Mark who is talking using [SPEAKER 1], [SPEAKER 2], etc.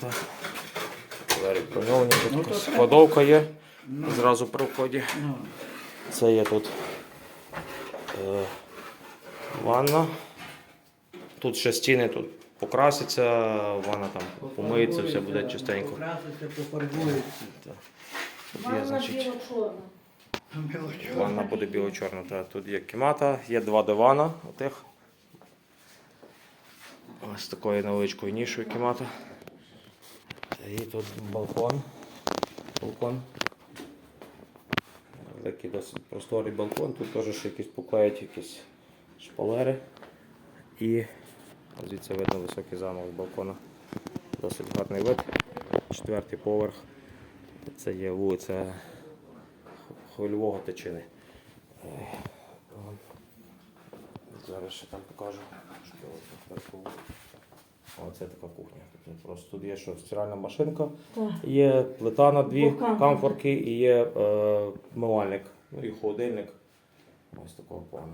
[SPEAKER 1] кімната. Двері броньовані, тут
[SPEAKER 2] Ну,
[SPEAKER 1] складовка є. Зразу при вході.
[SPEAKER 2] Ну,
[SPEAKER 1] Це є тут е, ванна. Тут ще стіни тут покрасяться, ванна там помиється, все буде чистенько.
[SPEAKER 2] Покраситься, пофарбується.
[SPEAKER 1] Тут є,
[SPEAKER 3] Ванна
[SPEAKER 1] значить,
[SPEAKER 3] біло-чорна.
[SPEAKER 1] ванна буде біло-чорна. Тут є кімната, є два дивана отих. Ось такою невеличкою нішою кімната. І тут балкон. Балкон. Великий досить просторий балкон. Тут теж ще якісь поклеють якісь шпалери. І звідси видно високий замок з балкона. Досить гарний вид. Четвертий поверх. Це є вулиця Хвильового течини. Зараз ще там покажу. що Оце така кухня. Тут просто тут є що стиральна машинка, є плита на дві камфорки і є е, мивальник, ну і холодильник. Ось такого плану.